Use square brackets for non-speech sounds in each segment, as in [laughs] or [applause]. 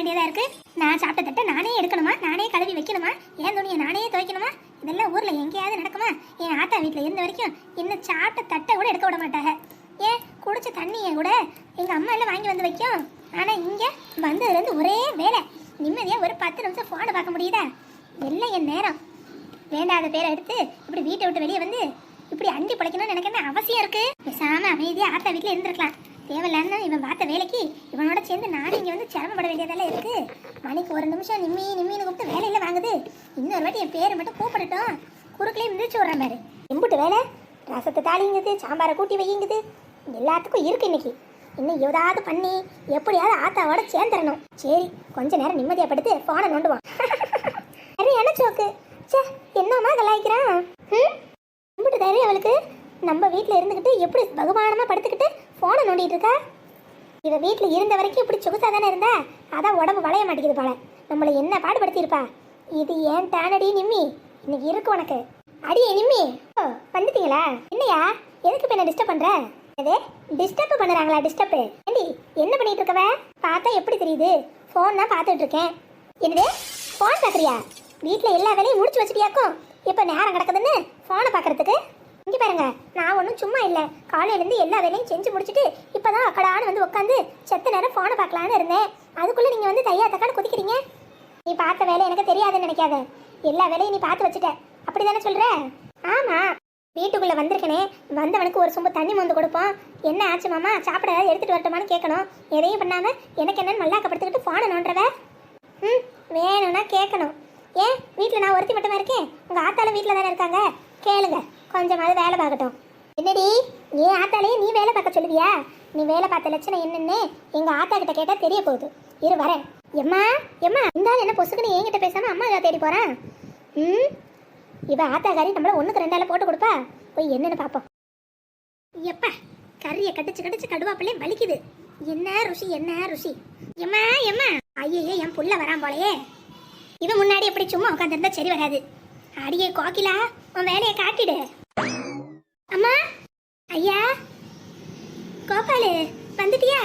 வேண்டியதா இருக்கு? நான் சாப்பிட்ட தட்டை நானே எடுக்கணுமா? நானே கழுவி வைக்கணுமா? என் துணியை நானே துவைக்கணுமா? இதெல்லாம் ஊர்ல எங்கேயாவது நடக்குமா? என் ஆத்தா வீட்டில் இருந்த வரைக்கும் என்ன சாப்பிட்ட தட்டை கூட எடுக்க விட மாட்டாங்க. ஏன்? குடிச்ச தண்ணியை கூட எங்க அம்மா எல்லாம் வாங்கி வந்து வைக்கும். ஆனா இங்க வந்ததுலேருந்து ஒரே வேலை. நிம்மதியாக ஒரு பத்து நிமிஷம் ஃபோனை பார்க்க முடியுதா? எல்லாம் என் நேரம். வேண்டாத பேரை எடுத்து இப்படி வீட்டை விட்டு வெளியே வந்து இப்படி அண்டி பிழைக்கணும்னு எனக்கு என்ன அவசியம் இருக்கு. பேசாமல் அமைதியாக ஆத்தா வீட்டுல இருந்திருக்கலாம். தேவையில்லாம இவன் பார்த்த வேலைக்கு இவனோட சேர்ந்து நானும் இங்கே வந்து சிரமப்பட வேண்டியதெல்லாம் இருக்கு. மணிக்கு ஒரு நிமிஷம் நிம்மி நிம்மின்னு கூப்பிட்டு வேலையில வாங்குது. இன்னொரு வாட்டி என் பேரை மட்டும் கூப்பிடட்டும். குறுக்கலையும் மிதிச்சு விடுறேன் பாரு எம்புட்டு வேலை? ரசத்தை தாளிங்குது சாம்பாரை கூட்டி வைங்குது எல்லாத்துக்கும் இருக்கு இன்னைக்கு. இன்னும் ஏதாவது பண்ணி எப்படியாவது ஆத்தாவோட சேர்ந்துடணும். சரி கொஞ்ச நேரம் நிம்மதியா படுத்து போனை நோண்டுவான் [laughs] சரி என்ன சோக்கு ச்சே என்னம்மா கலாய்க்கிறான் ம்? கும்பிட்டு தைரியம் அவளுக்கு. நம்ம வீட்டில் இருந்துக்கிட்டு எப்படி பகுமானமாக படுத்துக்கிட்டு ஃபோனை நோண்டிட்டு இருக்கா? இவ வீட்டில் இருந்த வரைக்கும் இப்படி சொகுசா தானே இருந்தா? அதான் உடம்பு வளைய மாட்டேங்குது போல. நம்மளை என்ன பாடுபடுத்தியிருப்பா? இது ஏன் டானடி நிம்மி? இன்னைக்கு இருக்கு உனக்கு. அடியே நிம்மி. ஓ வந்துட்டீங்களா? என்னையா? எதுக்கு இப்போ என்ன டிஸ்டர்ப் பண்ற? அதே டிஸ்டர்ப் பண்ணுறாங்களா டிஸ்டர்ப் ஏண்டி என்ன பண்ணிட்டு இருக்கவ? பார்த்தா எப்படி தெரியுது? ஃபோன் தான் பார்த்துட்டு இருக்கேன். என்னது? ஃபோன் பார்க்குறியா? வீட்டில் எல்லா வேலையும் முடிச்சு வச்சுட்டியாக்கும்? இப்போ நேரம் கிடக்குதுன்னு? ஃபோனை பார்க்கறதுக்கு? இங்க பாருங்க நான் ஒன்றும் சும்மா இல்லை. காலையிலேருந்து எல்லா வேலையும் செஞ்சு முடிச்சுட்டு இப்போ தான் அக்கடான்னு வந்து உட்காந்து செத்த நேரம் ஃபோனை பார்க்கலான்னு இருந்தேன். அதுக்குள்ளே நீங்கள் வந்து தையா தக்கான்னு குதிக்கிறீங்க? நீ பார்த்த வேலை எனக்கு தெரியாதுன்னு நினைக்காத. எல்லா வேலையும் நீ பார்த்து வச்சுட்ட. அப்படி தானே சொல்கிற ஆமாம் வீட்டுக்குள்ளே வந்திருக்கனே வந்தவனுக்கு ஒரு சொம்பு தண்ணி மொந்து கொடுப்போம். என்ன ஆச்சு மாமா? சாப்பிட எடுத்துகிட்டு வரட்டுமான்னு கேட்கணும். எதையும் பண்ணாமல் எனக்கு என்னன்னு மல்லாக்கப்படுத்துக்கிட்டு ஃபோனை நோண்டுறவ? ம் வேணும்னா கேட்கணும். ஏன்? வீட்டில் நான் ஒருத்தி மட்டுமா இருக்கேன்? உங்கள் ஆத்தாலும் வீட்டில் தானே இருக்காங்க? கேளுங்க. கொஞ்சமாவது வேலை பார்க்கட்டும். என்னடி ஏன் ஆத்தாலேயே நீ வேலை பார்க்க சொல்லுவியா? நீ வேலை பார்த்த லட்சணம் என்னன்னு எங்கள் ஆத்தா கிட்ட கேட்டால் தெரிய போகுது. இரு வரேன். எம்மா எம்மா இருந்தாலும் என்ன பொசுக்குன்னு என்கிட்ட பேசாமல் அம்மா தேடி போகிறேன் ம்? இவ ஆத்தாக்காரி நம்மள ஒன்றுக்கு ரெண்டால போட்டு கொடுப்பா? போய் என்னன்னு பார்ப்போம் எப்பா கறியை கடிச்சு கடிச்சு கடுவாப்பிலே வலிக்குது. என்ன ருசி என்ன ருசி? எம்மா எம்மா. ஐயே என் புள்ள வரான் போலயே. இவன் முன்னாடி எப்படி சும்மா உட்காந்துருந்தா சரி வராது. அடியே கோகிலா உன் வேலையை காட்டிடு அம்மா ஐயா கோபாலு வந்துட்டியா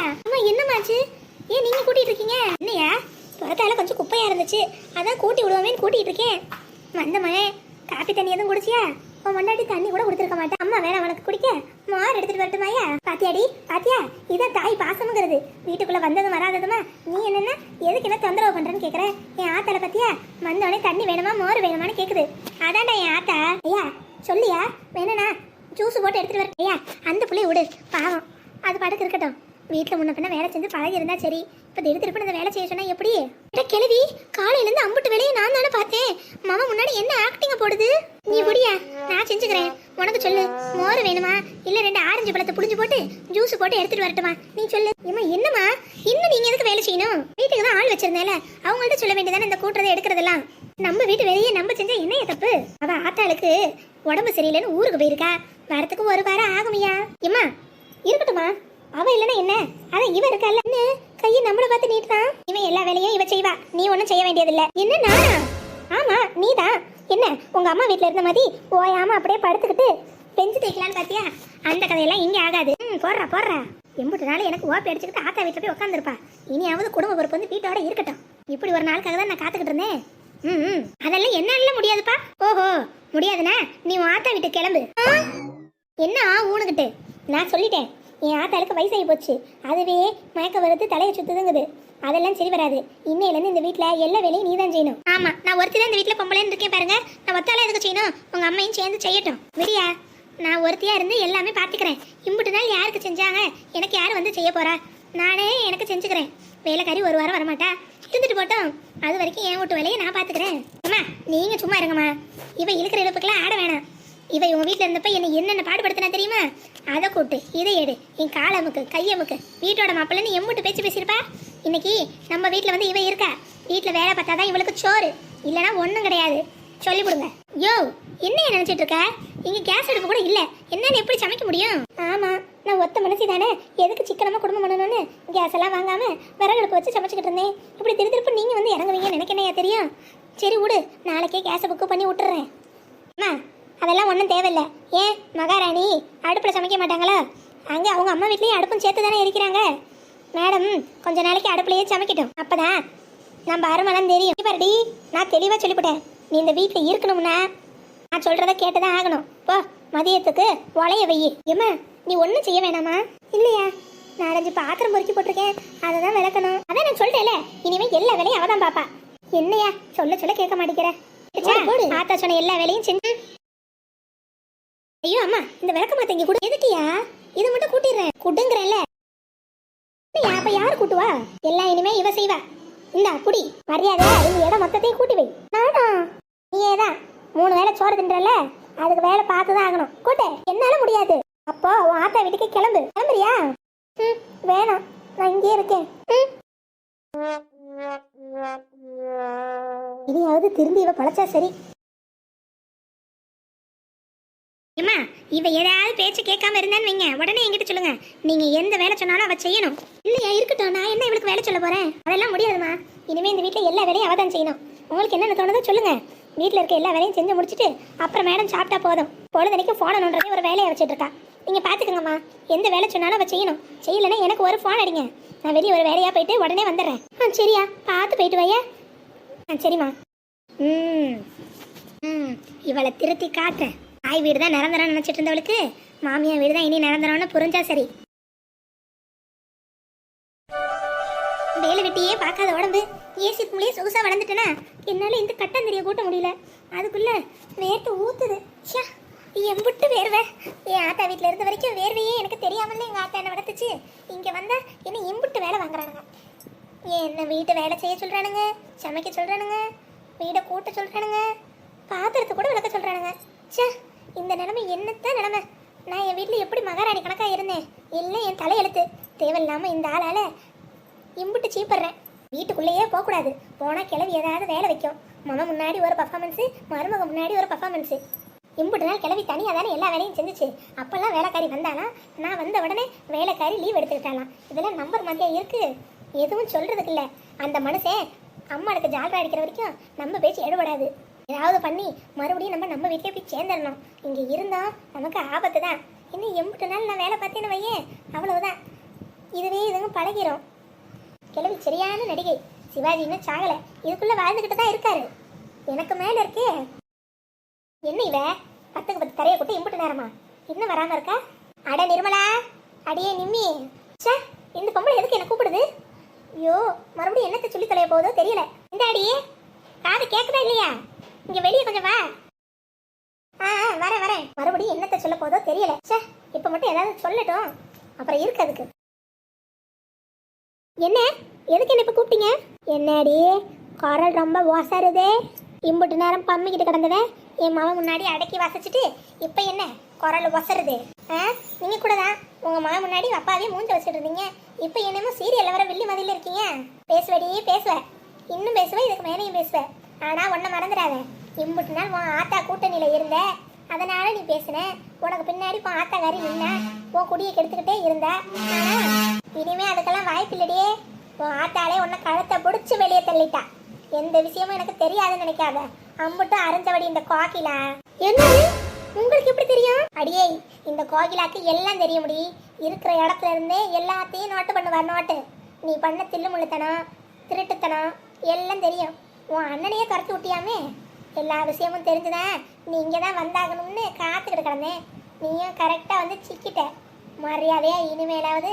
என்னாச்சு? ஏன் நீங்க கூட்டிட்டு இருக்கீங்க? என்னையா? துரத்தால கொஞ்சம் குப்பையா இருந்துச்சு. அதான் கூட்டி விடுவோமேன்னு கூட்டிட்டு இருக்கேன். வந்த மகன் காஃபி தண்ணி எதுவும் குடிச்சியா? உன் முன்னாடி தண்ணி கூட கொடுத்துருக்க மாட்டேன் அம்மா வேணாம் உனக்கு குடிக்க. மாறு எடுத்துட்டு வரட்டுமாயா பாத்தியாடி பாத்தியா? இதான் தாய் பாசம்ங்கிறது. வீட்டுக்குள்ள வந்ததும் வராததுமா? நீ என்னென்ன எதுக்கு என்ன தொந்தரவு பண்றேன்னு கேக்குற? என் ஆத்தால பாத்தியா? வந்தவனே தண்ணி வேணுமா மோர் வேணுமான்னு கேக்குது. அதான்டா என் ஆத்தா. ஐயா சொல்லியா? வேணா ஜூஸ் போட்டு எடுத்துட்டு வர ஐயா அந்த புள்ளைய விடு. பாவம். அது படுக்கு இருக்கட்டும். வீட்டில் முன்ன பின்ன வேலை செஞ்சு பழகி இருந்தா சரி. இப்போ திரு திருப்பி இந்த வேலை செய்ய சொன்னா எப்படி? கிளவி கிழவி காலையில இருந்து அம்புட்டு வேலையை நான் தானே பார்த்தேன். மாமா முன்னாடி என்ன ஆக்டிங்க போடுது? நீ முடியா நான் செஞ்சுக்கிறேன். உனக்கு சொல்லு. மோர் வேணுமா? இல்ல ரெண்டு ஆரஞ்சு பழத்தை புளிஞ்சு போட்டு ஜூஸ் போட்டு எடுத்துட்டு வரட்டுமா? நீ சொல்லு. இம்மா என்னம்மா? இன்னும் நீங்க எதுக்கு வேலை செய்யணும்? வீட்டுக்கு தான் ஆள் வச்சிருந்தேல அவங்கள்ட்ட சொல்ல வேண்டியதானே இந்த கூட்டுறதை எடுக்கிறதெல்லாம். நம்ம வீட்டு வெளியே நம்ம செஞ்சா என்ன தப்பு? அவ ஆத்தாளுக்கு உடம்பு சரியில்லைன்னு ஊருக்கு போயிருக்கா. வரத்துக்கு ஒரு வாரம் ஆகுமையா? இம்மா இருக்கட்டுமா அவ இல்லைன்னா என்ன? ஆனா இவ இருக்கல்ல. கையை நம்மள பார்த்து நீட்டுதான் இவன் எல்லா வேலையும் இவ செய்வா. நீ ஒன்றும் செய்ய வேண்டியதில்ல. என்ன நானா ஆமா நீதான். என்ன உங்க அம்மா வீட்ல இருந்த மாதிரி ஓயாம அப்படியே படுத்துக்கிட்டு பெஞ்சு தேய்க்கலான்னு பாத்தியா? அந்த கதையெல்லாம் இங்கே ஆகாது. ம் போடுறா போடுறா. எம்புட்டு நாள் எனக்கு ஓப்பி அடிச்சுக்கிட்டு ஆத்தா வீட்டில் போய் உட்காந்துருப்பா இனியாவது குடும்ப பொறுப்பு வந்து வீட்டோட இருக்கட்டும். இப்படி ஒரு நாளுக்காக தான் நான் காத்துக்கிட்டு இருந்தேன். ம் ம். அதெல்லாம் என்னால முடியாதுப்பா. ஓஹோ முடியாதுண்ணா நீ உன் ஆத்தா வீட்டுக்கு கிளம்பு. ஆ? என்ன ஊனுக்கிட்டு? நான் சொல்லிட்டேன். என் ஆத்தாளுக்கு வயசாகி போச்சு. அதுவே மயக்க வருது தலையை சுத்துதுங்குது. அதெல்லாம் சரி வராது. இன்னையிலேருந்து இந்த வீட்டில் எல்லா வேலையும் நீ தான் செய்யணும். ஆமா நான் ஒருத்தி தான் இந்த வீட்டில் பொம்பளைன்னு இருக்கேன் பாருங்க. நான் ஒத்தால எதுக்கு செய்யணும்? உங்க அம்மையும் சேர்ந்து செய்யட்டும். விடியா நான் ஒருத்தியா இருந்து எல்லாமே பார்த்துக்கிறேன். இம்புட்டு நாள் யாருக்கு செஞ்சாங்க? எனக்கு யார் வந்து செய்ய போறா? நானே எனக்கு செஞ்சுக்கிறேன். வேலைக்காரி ஒரு வாரம் வரமாட்டா? இருந்துட்டு போட்டோம். அது வரைக்கும் என் வீட்டு வேலையை நான் பார்த்துக்கிறேன். அம்மா நீங்க சும்மா இருங்கம்மா. இவ இழுக்கிற இழுப்புக்கெல்லாம் ஆட வேணாம். இவ இவங்க வீட்டில் இருந்தப்ப என்னை என்னென்ன பாடுபடுத்தினா தெரியுமா? அதை கூட்டு இதை எடு என் காலமுக்கு கையமுக்கு வீட்டோட மாப்பிள்ளைன்னு எம்முட்டு பேச்சு பேசியிருப்பா? இன்னைக்கு நம்ம வீட்டில் வந்து இவ இருக்கா? வீட்டில் வேலை பார்த்தா தான் இவளுக்கு சோறு. இல்லைனா ஒன்றும் கிடையாது. சொல்லி கொடுங்க. யோ என்ன நினச்சிட்டு இருக்க? இங்கே கேஸ் அடுப்பு கூட இல்லை. என்னன்னு எப்படி சமைக்க முடியும்? ஆமாம் நான் ஒத்த மனசு தானே. எதுக்கு சிக்கனமாக குடும்பம் பண்ணணும்னு? கேஸ் எல்லாம் வாங்காமல் விறகடுப்பு வச்சு சமைச்சிக்கிட்டு இருந்தேன். இப்படி திரு திருப்பு நீங்கள் வந்து இறங்குவீங்கன்னு எனக்கு தெரியும்? சரி விடு நாளைக்கே கேஸை புக்கு பண்ணி விட்டுறேன். அம்மா அதெல்லாம் ஒன்றும் தேவையில்ல. ஏன்? மகாராணி அடுப்பில் சமைக்க மாட்டாங்களா? அங்கே அவங்க அம்மா வீட்லேயும் அடுப்பும் சேர்த்து தானே இருக்கிறாங்க. மேடம் கொஞ்ச நாளைக்கு அடுப்புலையே சமைக்கட்டும். அப்போதான் நம்ம அருமெல்லாம் தெரியும். பாருடி நான் தெளிவாக சொல்லிவிட்டேன் நீ இந்த வீட்டில் இருக்கணும்னா நான் சொல்கிறத கேட்டு தான் ஆகணும். போ மதியத்துக்கு உலைய வை. ஏம்மா நீ ஒன்றும் செய்ய வேணாமா? இல்லையா. நாலஞ்சு பாத்திரம் பொறுக்கி போட்டிருக்கேன். அதை தான் விளக்கணும். அதான் நான் சொல்லிட்டேல இனிமேல் எல்லா வேலையும் அவதான் பாப்பா. என்னையா சொல்ல சொல்ல கேட்க மாட்டேங்கிற. ஆத்தா சொன்ன எல்லா வேலையும் செஞ்சு ஐயோ அம்மா இந்த விளக்க மாத்த இங்க கூட. எதுக்குயா? இதை மட்டும் கூட்டிடுறேன். குடுங்குறேன்ல. அப்ப யார் கூட்டுவா? எல்லாம் இனிமே இவ செய்வா. இந்தா குடி. மரியாதை இந்த இடம் மொத்தத்தையும் கூட்டி வை. நானா? நீயே தான் மூணு வேளை சோறு தின்றல அதுக்கு வேலை பார்த்து தான் ஆகணும். கூட்டு. என்னால முடியாது. அப்போ உன் ஆத்தா வீட்டுக்கு கிளம்பு. கிளம்புறியா? ம் வேணாம். நான் இங்கேயே இருக்கேன். ம். இனியாவது திரும்பி இவ பழச்சா சரி அம்மா இவ ஏதாவது பேச்சு இருந்தேன்னு வைங்க. உடனே என்கிட்ட சொல்லுங்க. நீங்க எந்த வேலை சொன்னாலும் அவ செய்யணும். இல்லையா இருக்கட்டும். நான் என்ன இவளுக்கு வேலை சொல்ல போறேன்? அதெல்லாம் முடியாதுமா இனிமே இந்த வீட்டுல எல்லா வேலையும் அவ தான் செய்யணும். உங்களுக்கு என்னென்ன தோணுதோ சொல்லுங்க. வீட்டில் இருக்க எல்லா வேலையும் செஞ்சு முடிச்சிட்டு அப்புறம் மேடம் சாப்பிட்டா போதும். பொழுதனைக்கும் ஃபோனை நோண்டுறதே ஒரு வேலையை வச்சுட்டு இருக்கா நீங்க பாத்துக்கோங்கம்மா. எந்த வேலை சொன்னாலும் அவ செய்யணும். செய்யலைன்னா எனக்கு ஒரு ஃபோன் அடிங்க. நான் வெளியே ஒரு வேலையா போயிட்டு உடனே வந்துடுறேன். ஆ சரியா. பார்த்து போயிட்டு வையா. ஆ சரிம்மா. ம். ம். இவளை திருத்தி காட்டுறேன். தாய் வீடு தான் நிரந்தரம் நினைச்சிட்டு இருந்தவளுக்கு மாமியார் வீடு தான் இனி நிரந்தரம்னு புரிஞ்சா சரி. வேலை வெட்டியே பார்க்காத உடம்பு. ஏசி கும்ளையே சொகுசா வளர்ந்துட்டேனா? என்னால இந்த கட்டந்தறிய கூட்ட முடியல. அதுக்குள்ள வேர்த்து ஊத்துது. ச்சே எம்புட்டு வேர்வை. என் ஆத்தா வீட்டில் இருந்த வரைக்கும் வேர்வையே எனக்கு தெரியாமலே எங்கள் ஆத்தா என்ன வளர்த்துச்சு. இங்கே வந்தா என்ன எம்புட்டு வேலை வாங்குறானுங்க. என்ன வீட்டை வேலை செய்ய சொல்கிறானுங்க சமைக்க சொல்கிறானுங்க வீடை கூட்ட சொல்கிறானுங்க பாத்திரத்தை கூட விளக்க சொல்கிறானுங்க ச்சே இந்த நிலைமை என்னத்த நிலைமை? நான் என் வீட்டில் எப்படி மகாராணி கணக்காக இருந்தேன்? இல்லை என் தலையெழுத்து. தேவையில்லாமல் இந்த ஆளால் இம்புட்டு சீப்படுறேன். வீட்டுக்குள்ளேயே போகக்கூடாது. போனால் கிளவி ஏதாவது வேலை வைக்கும். மம முன்னாடி ஒரு பர்ஃபார்மன்ஸு மருமக முன்னாடி ஒரு பர்ஃபார்மன்ஸு இம்புட்டு நாள் கிளவி தனியாக தானே எல்லா வேலையும் செஞ்சுச்சு. அப்போல்லாம் வேலைக்காரி வந்தானா? நான் வந்த உடனே வேலைக்காரி லீவ் எடுத்துக்கிட்டாலாம் இதெல்லாம் நம்பர் மாதிரியாக இருக்குது எதுவும் சொல்கிறதுக்கு இல்லை. அந்த மனுஷன் அம்மாளுக்கு ஜால்ரா அடிக்கிற வரைக்கும் நம்ம பேச்சு எடுபடாது. ஏதாவது பண்ணி மறுபடியும் நம்ம நம்ம வீட்டிலே போய் சேர்ந்துடணும். இங்கே இருந்தால் நமக்கு ஆபத்து தான். இன்னும் எம்புட்டு நாள் நான் வேலை பார்த்தேன்னு வையேன். அவ்வளவுதான். இதுவே இதுவும் பழகிரும். கிழவி சரியான நடிகை. சிவாஜி இன்னும் சாகலை. இதுக்குள்ளே வாழ்ந்துக்கிட்டு தான் இருக்காரு. எனக்கு மேலே இருக்கே. என்ன இவ? பத்துக்கு பத்து தரைய கூட்டு இம்புட்டு நேரமா? இன்னும் வராம இருக்கா? அட நிர்மலா. அடியே நிம்மி. ச்சே இந்த பொம்பளை எதுக்கு என்ன கூப்பிடுது? ஐயோ மறுபடியும் என்னத்தை சொல்லி தொலைய போதோ தெரியல. இந்த அடியே காது கேட்குதா இல்லையா? இங்க வெளியே கொஞ்சம் வா. ஆ ஆ, வரேன் வரேன். மறுபடியும் என்னத்தை சொல்ல போதோ தெரியல. ச்சே இப்ப மட்டும் ஏதாவது சொல்லட்டும். அப்புறம் இருக்கு அதுக்கு. என்ன? எதுக்கு என்ன இப்ப கூப்பிட்டீங்க? என்னடி? குரல் ரொம்ப ஓசருதே இம்புட்டு நேரம் பம்மிக்கிட்டு கிடந்தத என் மகன் முன்னாடி அடக்கி வசச்சிட்டு இப்போ என்ன? குரல் ஒசருது. ஆ நீங்க கூட தான். உங்க மாமன் முன்னாடி அப்பாவே மூஞ்ச வச்சுட்டு இருந்தீங்க. இப்போ என்னமோ சீரியல்ல வர வில்லி மதியில இருக்கீங்க. பேசுவடி பேசுவ. இன்னும் பேசுவேன் இதுக்கு மேலேயும் பேசுவ? ஆனா ஒன்ன மறந்துடாத. இம்புட்டு நாள் உன் ஆத்தா கூட்டணியில இருந்த அதனால நீ பேசுன. உனக்கு பின்னாடி உன் ஆத்தாக்காரி நின்ன உன் குடியை கெடுத்துக்கிட்டே இருந்த. ஆனா இனிமே அதுக்கெல்லாம் வாய்ப்பு இல்லடியே உன் ஆத்தாலே உன்னை கழுத்தை பிடிச்சி வெளியே தள்ளிட்டா. எந்த விஷயமும் எனக்கு தெரியாதுன்னு நினைக்காத. அம்புட்டு அரைஞ்சபடி இந்த கோகிலா. என்னது? உங்களுக்கு எப்படி தெரியும்? அடியே இந்த கோகிலாக்கு எல்லாம் தெரிய முடி இருக்கிற இடத்துல இருந்தே எல்லாத்தையும் நோட்டு பண்ணுவார் நோட்டு. நீ பண்ண தில்லுமுள்ளுத்தனம் திருட்டுத்தனம் எல்லாம் தெரியும். உன் அண்ணனையே துரத்து விட்டியாமே? எல்லா விஷயமும் தெரிஞ்சுதான் நீ இங்கே தான் வந்தாகணும்னு காத்துக்கிட்டு கிடந்தேன். நீயும் கரெக்டாக வந்து சிக்கிட்ட. மரியாதையா இனிமேலாவது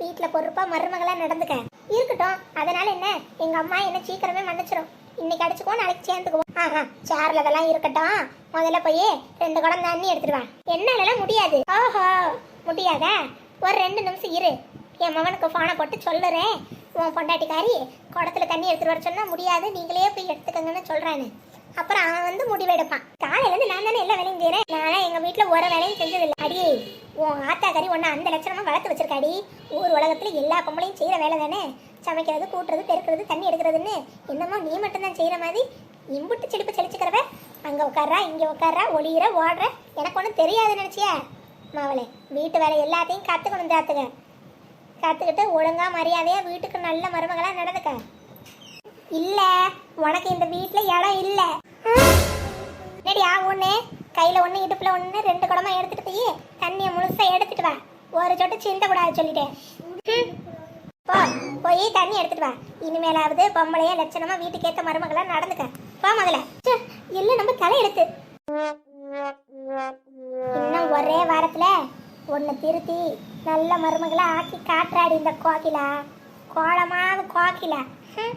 வீட்டில் பொறுப்பாக மருமகளாக நடந்துக்க. இருக்கட்டும். அதனால என்ன? எங்கள் அம்மா என்ன சீக்கிரமே மன்னிச்சிடும் இன்னைக்கு அடிச்சுக்கோ நாளைக்கு சேர்ந்துக்குவோம் ஆஹா சேர்ல அதெல்லாம் இருக்கட்டும். முதல்ல போய் ரெண்டு குடம் தண்ணி எடுத்துடுவேன் என்னாலலாம் முடியாது. ஓஹோ முடியாதா? ஒரு ரெண்டு நிமிஷம் இரு. என் மகனுக்கு ஃபோனை போட்டு சொல்லுறேன். உன் பொண்டாட்டிக்காரி குடத்துல தண்ணி எடுத்துட்டு வர சொன்னா முடியாது. நீங்களே போய் எடுத்துக்கங்கன்னு சொல்றானு. அப்புறம் அவன் வந்து முடிவெடுப்பான் காலையில இருந்து நான் தானே எல்லா வேலையும் செய்யறேன் நான் எங்க வீட்டுல ஒரு வேலையும் செஞ்சதில்லை. அடி உன் ஆத்தாக்காரி ஒன்னு அந்த லட்சணமா வளர்த்து வச்சிருக்காடி. ஊர் உலகத்துல எல்லா பொம்பளையும் செய்யற வேலை தானே. சமைக்கிறது கூட்டுறது பெருக்கிறது தண்ணி எடுக்கிறதுன்னு. என்னமோ நீ மட்டும்தான் செய்யற மாதிரி இம்புட்டு செழிப்பு செழிச்சுக்கிறவ அங்க உட்கார்றா இங்க உட்கார்றா ஒளியிற ஓடுற. எனக்கு ஒன்றும் தெரியாது நினைச்சியா? மாவளே வீட்டு வேலை எல்லாத்தையும் கத்துக்கணும் தாத்துக்க கத்துக்கிட்டு ஒழுங்கா மரியாதையா வீட்டுக்கு நல்ல மருமகளா நடந்துக்க. இல்ல உனக்கு இந்த வீட்டில் இடம் இல்ல. நடி ஆ ஒண்ணு கையில ஒண்ணு இடுப்புல ஒண்ணு ரெண்டு குடமா எடுத்துட்டு போய் தண்ணியை முழுசா எடுத்துட்டு வா. ஒரு சொட்டு சிந்த கூடாது சொல்லிட்டேன் போ போய் தண்ணி எடுத்துட்டு வா. இனிமேலாவது பொம்பளைய லட்சணமா வீட்டுக்கு ஏற்ற மருமகளா நடந்துக்க. போ முதல்ல. ச்சே, நம்ம தலை எடுத்து இன்னும் ஒரே வாரத்துல ஒன்னு திருத்தி நல்ல மருமகளாக ஆக்கி காட்டுறாடி இந்த கோகிலா கோலமாவது கோகிலா ஹம்.